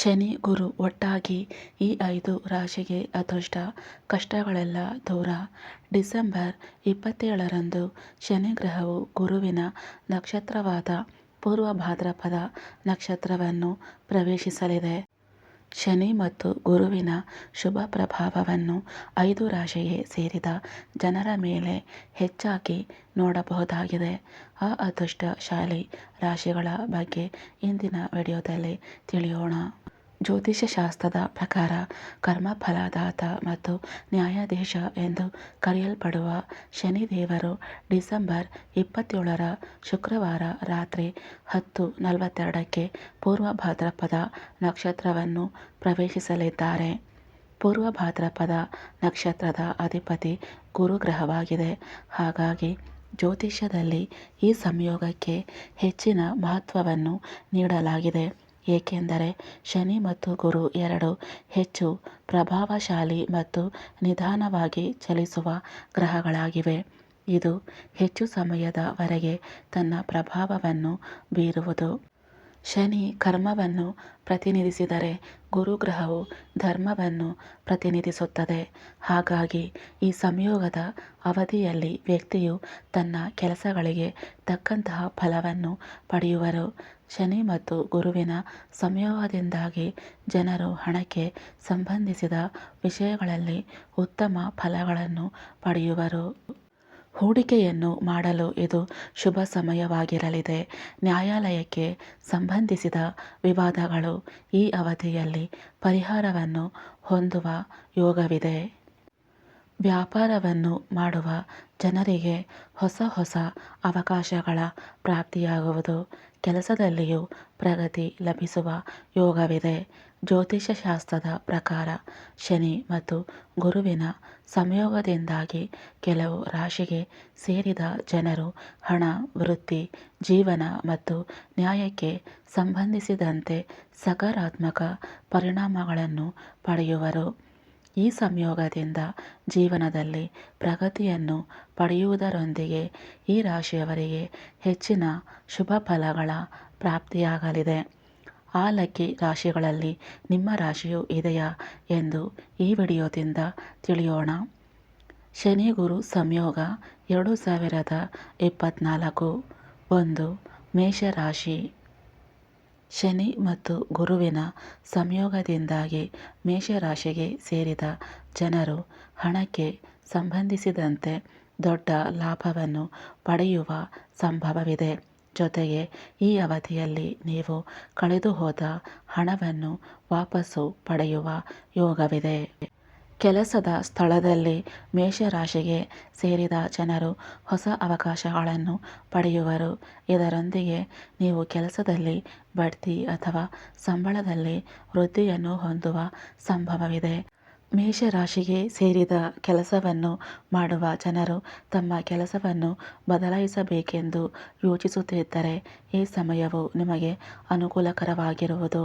ಶನಿ ಗುರು ಒಟ್ಟಾಗಿ ಈ ಐದು ರಾಶಿಗೆ ಅದೃಷ್ಟ. ಕಷ್ಟಗಳೆಲ್ಲ ದೂರ. ಡಿಸೆಂಬರ್ ಇಪ್ಪತ್ತೇಳರಂದು ಶನಿ ಗ್ರಹವು ಗುರುವಿನ ನಕ್ಷತ್ರವಾದ ಪೂರ್ವ ಭಾದ್ರಪದ ನಕ್ಷತ್ರವನ್ನು ಪ್ರವೇಶಿಸಲಿದೆ. ಶನಿ ಮತ್ತು ಗುರುವಿನ ಶುಭ ಪ್ರಭಾವವನ್ನು ಐದು ರಾಶಿಗೆ ಸೇರಿದ ಜನರ ಮೇಲೆ ಹೆಚ್ಚಾಗಿ ನೋಡಬಹುದಾಗಿದೆ. ಆ ಅದೃಷ್ಟಶಾಲಿ ರಾಶಿಗಳ ಬಗ್ಗೆ ಇಂದಿನ ವಿಡಿಯೋದಲ್ಲಿ ತಿಳಿಯೋಣ. ಜ್ಯೋತಿಷ್ಯ ಶಾಸ್ತ್ರದ ಪ್ರಕಾರ ಕರ್ಮಫಲದಾತ ಮತ್ತು ನ್ಯಾಯಾಧೀಶ ಎಂದು ಕರೆಯಲ್ಪಡುವ ಶನಿ ದೇವರು ಡಿಸೆಂಬರ್ ಇಪ್ಪತ್ತೇಳರ ಶುಕ್ರವಾರ ರಾತ್ರಿ ಹತ್ತು ನಲವತ್ತೆರಡಕ್ಕೆ ಪೂರ್ವ ಭಾದ್ರಪದ ನಕ್ಷತ್ರವನ್ನು ಪ್ರವೇಶಿಸಲಿದ್ದಾರೆ. ಪೂರ್ವ ಭಾದ್ರಪದ ನಕ್ಷತ್ರದ ಅಧಿಪತಿ ಗುರುಗ್ರಹವಾಗಿದೆ. ಹಾಗಾಗಿ ಜ್ಯೋತಿಷ್ಯದಲ್ಲಿ ಈ ಸಂಯೋಗಕ್ಕೆ ಹೆಚ್ಚಿನ ಮಹತ್ವವನ್ನು ನೀಡಲಾಗಿದೆ. ಏಕೆಂದರೆ ಶನಿ ಮತ್ತು ಗುರು ಎರಡೂ ಹೆಚ್ಚು ಪ್ರಭಾವಶಾಲಿ ಮತ್ತು ನಿಧಾನವಾಗಿ ಚಲಿಸುವ ಗ್ರಹಗಳಾಗಿವೆ. ಇದು ಹೆಚ್ಚು ಸಮಯದವರೆಗೆ ತನ್ನ ಪ್ರಭಾವವನ್ನು ಬೀರುವುದು. ಶನಿ ಕರ್ಮವನ್ನು ಪ್ರತಿನಿಧಿಸಿದರೆ ಗುರುಗ್ರಹವು ಧರ್ಮವನ್ನು ಪ್ರತಿನಿಧಿಸುತ್ತದೆ. ಹಾಗಾಗಿ ಈ ಸಂಯೋಗದ ಅವಧಿಯಲ್ಲಿ ವ್ಯಕ್ತಿಯು ತನ್ನ ಕೆಲಸಗಳಿಗೆ ತಕ್ಕಂತಹ ಫಲವನ್ನು ಪಡೆಯುವರು. ಶನಿ ಮತ್ತು ಗುರುವಿನ ಸಂಯೋಗದಿಂದಾಗಿ ಜನರು ಹಣಕ್ಕೆ ಸಂಬಂಧಿಸಿದ ವಿಷಯಗಳಲ್ಲಿ ಉತ್ತಮ ಫಲಗಳನ್ನು ಪಡೆಯುವರು. ಹೂಡಿಕೆಯನ್ನು ಮಾಡಲು ಇದು ಶುಭ ಸಮಯವಾಗಿರಲಿದೆ. ನ್ಯಾಯಾಲಯಕ್ಕೆ ಸಂಬಂಧಿಸಿದ ವಿವಾದಗಳು ಈ ಅವಧಿಯಲ್ಲಿ ಪರಿಹಾರವನ್ನು ಹೊಂದುವ ಯೋಗವಿದೆ. ವ್ಯಾಪಾರವನ್ನು ಮಾಡುವ ಜನರಿಗೆ ಹೊಸ ಹೊಸ ಅವಕಾಶಗಳ ಪ್ರಾಪ್ತಿಯಾಗುವುದು ಕೆಲಸದಲ್ಲಿಯೂ ಪ್ರಗತಿ ಲಭಿಸುವ ಯೋಗವಿದೆ. ಜ್ಯೋತಿಷ್ಯ ಶಾಸ್ತ್ರದ ಪ್ರಕಾರ ಶನಿ ಮತ್ತು ಗುರುವಿನ ಸಂಯೋಗದಿಂದಾಗಿ ಕೆಲವು ರಾಶಿಗೆ ಸೇರಿದ ಜನರು ಹಣ, ವೃತ್ತಿ, ಜೀವನ ಮತ್ತು ನ್ಯಾಯಕ್ಕೆ ಸಂಬಂಧಿಸಿದಂತೆ ಸಕಾರಾತ್ಮಕ ಪರಿಣಾಮಗಳನ್ನು ಪಡೆಯುವರು. ಈ ಸಂಯೋಗದಿಂದ ಜೀವನದಲ್ಲಿ ಪ್ರಗತಿಯನ್ನು ಪಡೆಯುವುದರೊಂದಿಗೆ ಈ ರಾಶಿಯವರಿಗೆ ಹೆಚ್ಚಿನ ಶುಭ ಫಲಗಳ ಪ್ರಾಪ್ತಿಯಾಗಲಿದೆ. ಆ ಲಕ್ಕಿ ರಾಶಿಗಳಲ್ಲಿ ನಿಮ್ಮ ರಾಶಿಯು ಇದೆಯಾ ಎಂದು ಈ ವಿಡಿಯೋದಿಂದ ತಿಳಿಯೋಣ. ಶನಿ ಗುರು ಸಂಯೋಗ ಎರಡು ಸಾವಿರದ ಇಪ್ಪತ್ತ್ನಾಲ್ಕು ಒಂದು ಮೇಷರಾಶಿ ಶನಿ ಮತ್ತು ಗುರುವಿನ ಸಂಯೋಗದಿಂದಾಗಿ ಮೇಷರಾಶಿಗೆ ಸೇರಿದ ಜನರು ಹಣಕ್ಕೆ ಸಂಬಂಧಿಸಿದಂತೆ ದೊಡ್ಡ ಲಾಭವನ್ನು ಪಡೆಯುವ ಸಂಭವವಿದೆ. ಜೊತೆಗೆ ಈ ಅವಧಿಯಲ್ಲಿ ನೀವು ಕಳೆದುಹೋದ ಹಣವನ್ನು ವಾಪಸ್ಸು ಪಡೆಯುವ ಯೋಗವಿದೆ. ಕೆಲಸದ ಸ್ಥಳದಲ್ಲಿ ಮೇಷರಾಶಿಗೆ ಸೇರಿದ ಜನರು ಹೊಸ ಅವಕಾಶಗಳನ್ನು ಪಡೆಯುವರು. ಇದರೊಂದಿಗೆ ನೀವು ಕೆಲಸದಲ್ಲಿ ಬಡ್ತಿ ಅಥವಾ ಸಂಬಳದಲ್ಲಿ ವೃದ್ಧಿಯನ್ನು ಹೊಂದುವ ಸಂಭವವಿದೆ. ಮೇಷರಾಶಿಗೆ ಸೇರಿದ ಕೆಲಸವನ್ನು ಮಾಡುವ ಜನರು ತಮ್ಮ ಕೆಲಸವನ್ನು ಬದಲಾಯಿಸಬೇಕೆಂದು ಯೋಚಿಸುತ್ತಿದ್ದರೆ ಈ ಸಮಯವು ನಿಮಗೆ ಅನುಕೂಲಕರವಾಗಿರುವುದು.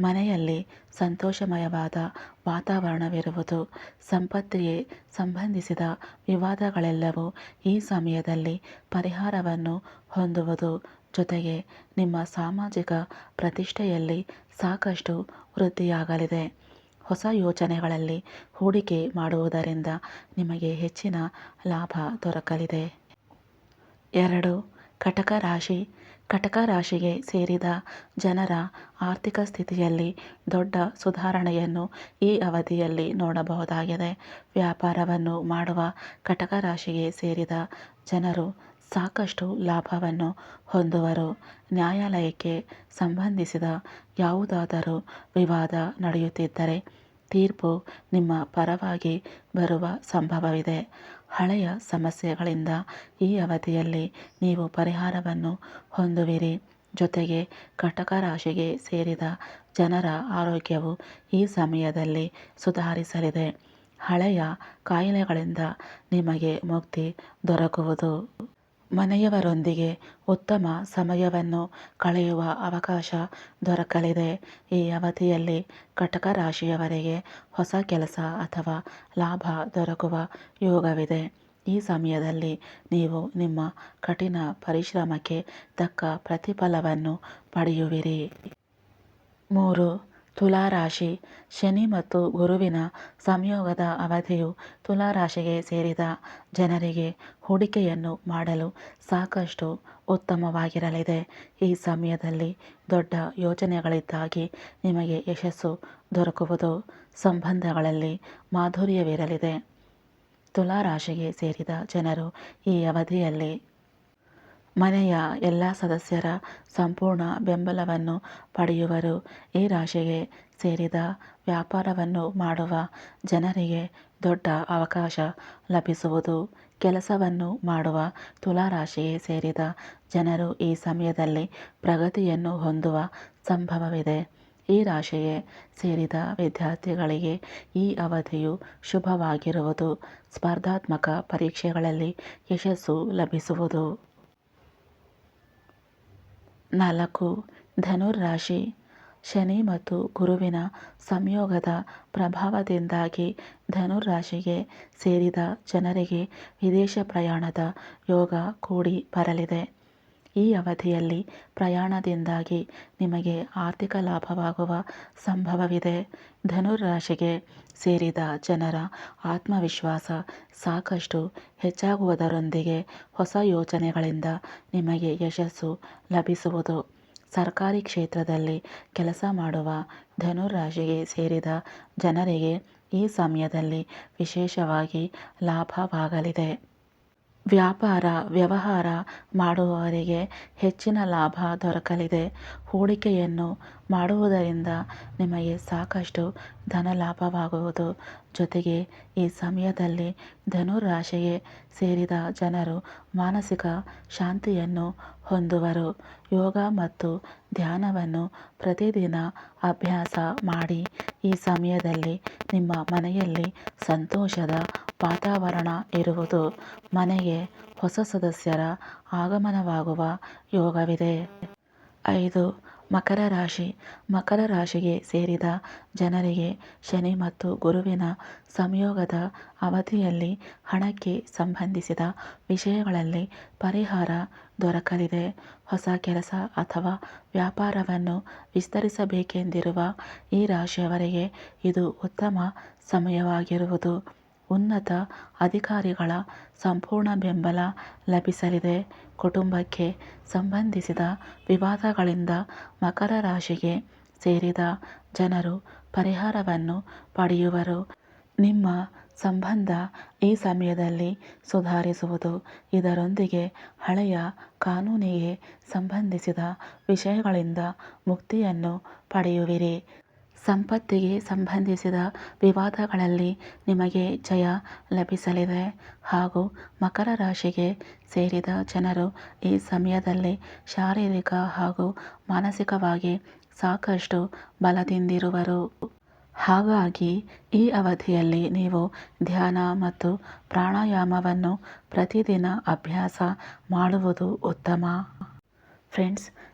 ಮನೆಯಲ್ಲಿ ಸಂತೋಷಮಯವಾದ ವಾತಾವರಣವಿರುವುದು, ಸಂಪತ್ತಿಗೆ ಸಂಬಂಧಿಸಿದ ವಿವಾದಗಳೆಲ್ಲವೂ ಈ ಸಮಯದಲ್ಲಿ ಪರಿಹಾರವನ್ನು ಹೊಂದುವುದು ಜೊತೆಗೆ ನಿಮ್ಮ ಸಾಮಾಜಿಕ ಪ್ರತಿಷ್ಠೆಯಲ್ಲಿ ಸಾಕಷ್ಟು ವೃದ್ಧಿಯಾಗಲಿದೆ. ಹೊಸ ಯೋಜನೆಗಳಲ್ಲಿ ಹೂಡಿಕೆ ಮಾಡುವುದರಿಂದ ನಿಮಗೆ ಹೆಚ್ಚಿನ ಲಾಭ ದೊರಕಲಿದೆ. ಎರಡು, ಕಟಕ ರಾಶಿ. ಕಟಕ ರಾಶಿಗೆ ಸೇರಿದ ಜನರ ಆರ್ಥಿಕ ಸ್ಥಿತಿಯಲ್ಲಿ ದೊಡ್ಡ ಸುಧಾರಣೆಯನ್ನು ಈ ಅವಧಿಯಲ್ಲಿ ನೋಡಬಹುದಾಗಿದೆ. ವ್ಯಾಪಾರವನ್ನು ಮಾಡುವ ಕಟಕ ರಾಶಿಗೆ ಸೇರಿದ ಜನರು ಸಾಕಷ್ಟು ಲಾಭವನ್ನು ಹೊಂದುವರು. ನ್ಯಾಯಾಲಯಕ್ಕೆ ಸಂಬಂಧಿಸಿದ ಯಾವುದಾದರೂ ವಿವಾದ ನಡೆಯುತ್ತಿದ್ದರೆ ತೀರ್ಪು ನಿಮ್ಮ ಪರವಾಗಿ ಬರುವ ಸಂಭವವಿದೆ. ಹಳೆಯ ಸಮಸ್ಯೆಗಳಿಂದ ಈ ಅವಧಿಯಲ್ಲಿ ನೀವು ಪರಿಹಾರವನ್ನು ಹೊಂದುವಿರಿ. ಜೊತೆಗೆ ಕಟಕ ರಾಶಿಗೆ ಸೇರಿದ ಜನರ ಆರೋಗ್ಯವು ಈ ಸಮಯದಲ್ಲಿ ಸುಧಾರಿಸಲಿದೆ. ಹಳೆಯ ಕಾಯಿಲೆಗಳಿಂದ ನಿಮಗೆ ಮುಕ್ತಿ ದೊರಕುವುದು. ಮನೆಯವರೊಂದಿಗೆ ಉತ್ತಮ ಸಮಯವನ್ನು ಕಳೆಯುವ ಅವಕಾಶ ದೊರಕಲಿದೆ. ಈ ಅವಧಿಯಲ್ಲಿ ಕಟಕ ರಾಶಿಯವರಿಗೆ ಹೊಸ ಕೆಲಸ ಅಥವಾ ಲಾಭ ದೊರಕುವ ಯೋಗವಿದೆ. ಈ ಸಮಯದಲ್ಲಿ ನೀವು ನಿಮ್ಮ ಕಠಿಣ ಪರಿಶ್ರಮಕ್ಕೆ ತಕ್ಕ ಪ್ರತಿಫಲವನ್ನು ಪಡೆಯುವಿರಿ. ಮೂರು ತುಲಾರಾಶಿ ಶನಿ ಮತ್ತು ಗುರುವಿನ ಸಂಯೋಗದ ಅವಧಿಯು ತುಲಾರಾಶಿಗೆ ಸೇರಿದ ಜನರಿಗೆ ಹೂಡಿಕೆಯನ್ನು ಮಾಡಲು ಸಾಕಷ್ಟು ಉತ್ತಮವಾಗಿರಲಿದೆ. ಈ ಸಮಯದಲ್ಲಿ ದೊಡ್ಡ ಯೋಜನೆಗಳಿದ್ದಾಗಿ ನಿಮಗೆ ಯಶಸ್ಸು ದೊರಕುವುದು ಸಂಬಂಧಗಳಲ್ಲಿ ಮಾಧುರ್ಯವಿರಲಿದೆ. ತುಲಾರಾಶಿಗೆ ಸೇರಿದ ಜನರು ಈ ಅವಧಿಯಲ್ಲಿ ಮನೆಯ ಎಲ್ಲ ಸದಸ್ಯರ ಸಂಪೂರ್ಣ ಬೆಂಬಲವನ್ನು ಪಡೆಯುವರು. ಈ ರಾಶಿಗೆ ಸೇರಿದ ವ್ಯಾಪಾರವನ್ನು ಮಾಡುವ ಜನರಿಗೆ ದೊಡ್ಡ ಅವಕಾಶ ಲಭಿಸುವುದು. ಕೆಲಸವನ್ನು ಮಾಡುವ ತುಲಾರಾಶಿಗೆ ಸೇರಿದ ಜನರು ಈ ಸಮಯದಲ್ಲಿ ಪ್ರಗತಿಯನ್ನು ಹೊಂದುವ ಸಂಭವವಿದೆ. ಈ ರಾಶಿಗೆ ಸೇರಿದ ವಿದ್ಯಾರ್ಥಿಗಳಿಗೆ ಈ ಅವಧಿಯು ಶುಭವಾಗಿರುವುದು. ಸ್ಪರ್ಧಾತ್ಮಕ ಪರೀಕ್ಷೆಗಳಲ್ಲಿ ಯಶಸ್ಸು ಲಭಿಸುವುದು. ನಾಲ್ಕು, ಧನುರ್ರಾಶಿ. ಶನಿ ಮತ್ತು ಗುರುವಿನ ಸಂಯೋಗದ ಪ್ರಭಾವದಿಂದಾಗಿ ಧನುರಾಶಿಗೆ ಸೇರಿದ ಜನರಿಗೆ ವಿದೇಶ ಪ್ರಯಾಣದ ಯೋಗ ಕೂಡಿ ಬರಲಿದೆ. ಈ ಅವಧಿಯಲ್ಲಿ ಪ್ರಯಾಣದಿಂದಾಗಿ ನಿಮಗೆ ಆರ್ಥಿಕ ಲಾಭವಾಗುವ ಸಂಭವವಿದೆ. ಧನುರಾಶಿಗೆ ಸೇರಿದ ಜನರ ಆತ್ಮವಿಶ್ವಾಸ ಸಾಕಷ್ಟು ಹೆಚ್ಚಾಗುವುದರೊಂದಿಗೆ ಹೊಸ ಯೋಚನೆಗಳಿಂದ ನಿಮಗೆ ಯಶಸ್ಸು ಲಭಿಸುವುದು. ಸರ್ಕಾರಿ ಕ್ಷೇತ್ರದಲ್ಲಿ ಕೆಲಸ ಮಾಡುವ ಧನುರಾಶಿಗೆ ಸೇರಿದ ಜನರಿಗೆ ಈ ಸಮಯದಲ್ಲಿ ವಿಶೇಷವಾಗಿ ಲಾಭವಾಗಲಿದೆ. ವ್ಯಾಪಾರ, ವ್ಯವಹಾರ ಮಾಡುವವರಿಗೆ ಹೆಚ್ಚಿನ ಲಾಭ ದೊರಕಲಿದೆ. ಹೂಡಿಕೆಯನ್ನು ಮಾಡುವುದರಿಂದ ನಿಮಗೆ ಸಾಕಷ್ಟು ಧನ ಲಾಭವಾಗುವುದು. ಜೊತೆಗೆ ಈ ಸಮಯದಲ್ಲಿ ಧನುರಾಶಿಗೆ ಸೇರಿದ ಜನರು ಮಾನಸಿಕ ಶಾಂತಿಯನ್ನು ಹೊಂದುವರು. ಯೋಗ ಮತ್ತು ಧ್ಯಾನವನ್ನು ಪ್ರತಿದಿನ ಅಭ್ಯಾಸ ಮಾಡಿ ಈ ಸಮಯದಲ್ಲಿ ನಿಮ್ಮ ಮನೆಯಲ್ಲಿ ಸಂತೋಷದ ವಾತಾವರಣ ಇರುವುದು ಮನೆಗೆ ಹೊಸ ಸದಸ್ಯರ ಆಗಮನವಾಗುವ ಯೋಗವಿದೆ. ಐದು, ಮಕರ ರಾಶಿ. ಮಕರ ರಾಶಿಗೆ ಸೇರಿದ ಜನರಿಗೆ ಶನಿ ಮತ್ತು ಗುರುವಿನ ಸಂಯೋಗದ ಅವಧಿಯಲ್ಲಿ ಹಣಕ್ಕೆ ಸಂಬಂಧಿಸಿದ ವಿಷಯಗಳಲ್ಲಿ ಪರಿಹಾರ ದೊರಕಲಿದೆ. ಹೊಸ ಕೆಲಸ ಅಥವಾ ವ್ಯಾಪಾರವನ್ನು ವಿಸ್ತರಿಸಬೇಕೆಂದಿರುವ ಈ ರಾಶಿಯವರಿಗೆ ಇದು ಉತ್ತಮ ಸಮಯವಾಗಿರುವುದು. ಉನ್ನತ ಅಧಿಕಾರಿಗಳ ಸಂಪೂರ್ಣ ಬೆಂಬಲ ಲಭಿಸಲಿದೆ. ಕುಟುಂಬಕ್ಕೆ ಸಂಬಂಧಿಸಿದ ವಿವಾದಗಳಿಂದ ಮಕರ ರಾಶಿಗೆ ಸೇರಿದ ಜನರು ಪರಿಹಾರವನ್ನು ಪಡೆಯುವರು. ನಿಮ್ಮ ಸಂಬಂಧ ಈ ಸಮಯದಲ್ಲಿ ಸುಧಾರಿಸುವುದು ಇದರೊಂದಿಗೆ ಹಳೆಯ ಕಾನೂನಿಗೆ ಸಂಬಂಧಿಸಿದ ವಿಷಯಗಳಿಂದ ಮುಕ್ತಿಯನ್ನು ಪಡೆಯುವಿರಿ. ಸಂಪತ್ತಿಗೆ ಸಂಬಂಧಿಸಿದ ವಿವಾದಗಳಲ್ಲಿ ನಿಮಗೆ ಜಯ ಲಭಿಸಲಿದೆ. ಹಾಗೂ ಮಕರ ರಾಶಿಗೆ ಸೇರಿದ ಜನರು ಈ ಸಮಯದಲ್ಲಿ ಶಾರೀರಿಕ ಹಾಗೂ ಮಾನಸಿಕವಾಗಿ ಸಾಕಷ್ಟು ಬಲದಿಂದಿರುವರು. ಹಾಗಾಗಿ ಈ ಅವಧಿಯಲ್ಲಿ ನೀವು ಧ್ಯಾನ ಮತ್ತು ಪ್ರಾಣಾಯಾಮವನ್ನು ಪ್ರತಿದಿನ ಅಭ್ಯಾಸ ಮಾಡುವುದು ಉತ್ತಮ. ಫ್ರೆಂಡ್ಸ್